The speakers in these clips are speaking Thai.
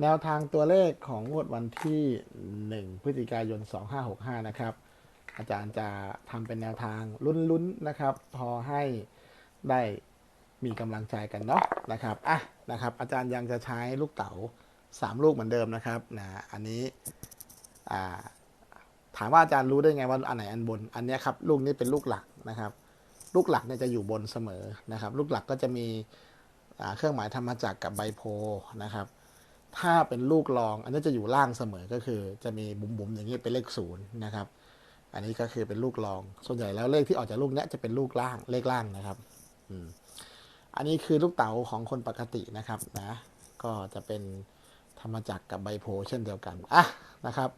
แนวทางตัวเลขของงวดวันที่ 1 พฤศจิกายน 2565 นะครับ อาจารย์จะทำเป็นแนวทางลุ้นๆนะครับ พอให้ได้มีกำลังใจกันเนาะนะครับอะนะครับ อาจารย์ยังจะใช้ลูกเต๋า 3 ลูกเหมือนเดิมนะครับนะอันนี้อ่าถามว่าอาจารย์รู้ได้ไงว่าอันไหนอันบน อันเนี้ยครับลูกนี้เป็นลูกหลักนะครับ ลูกหลักเนี่ยจะอยู่บนเสมอนะครับ ลูกหลักก็จะมีเครื่องหมายธรรมจักรกับใบโพล์นะครับ ถ้าเป็นลูกรอง อันนี้จะอยู่ล่างเสมอก็คือ จะมีบุ๋มๆอย่างนี้เป็นเลขศูนย์นะครับ อันนี้ก็คือเป็นลูกรอง ส่วนใหญ่แล้วเลขที่ออกจากลูกเนี้ยจะเป็นลูกล่างเลขล่างนะครับอืมอันนี้คือลูกเต๋าของคนปกตินะครับนะก็จะเป็นธรรมจักรกับใบโพเช่นเดียวกันอะนะครับ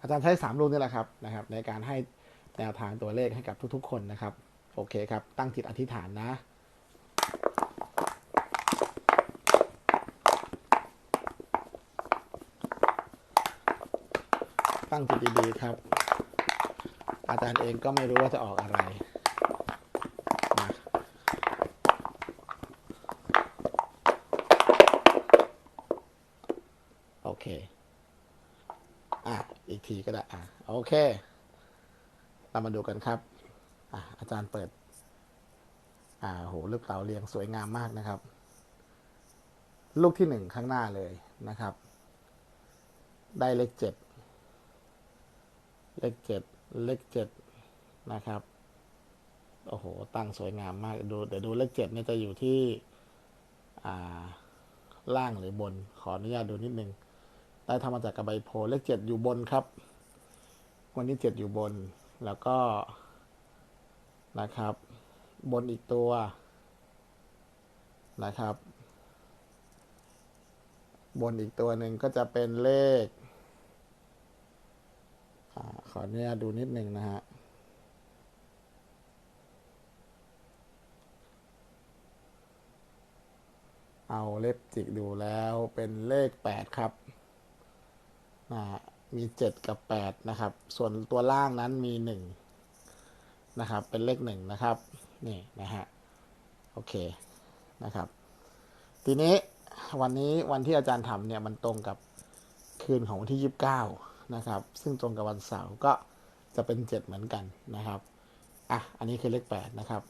อาจารย์ใช้สามลูกนี่แหละครับนะครับ ในการให้แนวทางตัวเลขให้กับทุกๆ คนนะครับ โอเคครับ ตั้งจิตอธิษฐานนะ ตั้งจิตดีๆครับ อาจารย์เองก็ไม่รู้ว่าจะออกอะไรโอเค อะ อีกทีก็ได้ อะ โอเค เรามาดูกันครับ อะ อาจารย์เปิด อ่า โห ลูกเต๋าเรียงสวยงามมากนะครับ ลูกที่หนึ่งข้างหน้าเลยนะครับ ได้เลขเจ็ด เลขเจ็ดเลขเจ็ดนะครับ โอ้โห ตั้งสวยงามมากดูเดี๋ยวดูเลขเจ็ดนี่จะอยู่ที่อ่าล่างหรือบน ขออนุญาตดูนิดนึง ได้ทำมาจากกระใบโพเลขเจ็ดอยู่บนครับ วันนี้เจ็ดอยู่บน แล้วก็นะครับ บนอีกตัวนะครับ บนอีกตัวหนึ่งก็จะเป็นเลข อ่าขออนุญาตดูนิดหนึ่งนะฮะเอาเล็บจิกดูแล้วเป็นเลขแปดครับนะฮะมีเจ็ดกับแปดนะครับ ส่วนตัวล่างนั้นมีหนึ่งนะครับ เป็นเลขหนึ่งนะครับ นี่ นะฮะ โอเค นะครับ ทีนี้วันนี้วันที่อาจารย์ทำเนี่ย มันตรงกับคืนของวันที่ยี่สิบเก้า นะครับ ซึ่งตรงกับวันเสาร์ก็จะเป็นเจ็ดเหมือนกันนะครับ อะ อันนี้คือเลขแปดนะครับ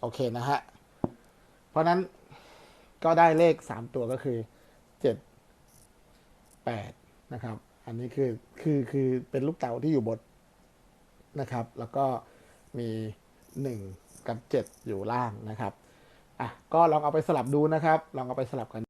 โอเคนะฮะ เพราะนั้นก็ได้เลขสามตัวก็คือเจ็ดแปดนะครับ อันนี้คือ คือ คือเป็นลูกเต๋าที่อยู่บนนะครับ แล้วก็มีหนึ่งกับเจ็ดอยู่ล่างนะครับ อะ ก็ลองเอาไปสลับดูนะครับ ลองเอาไปสลับกัน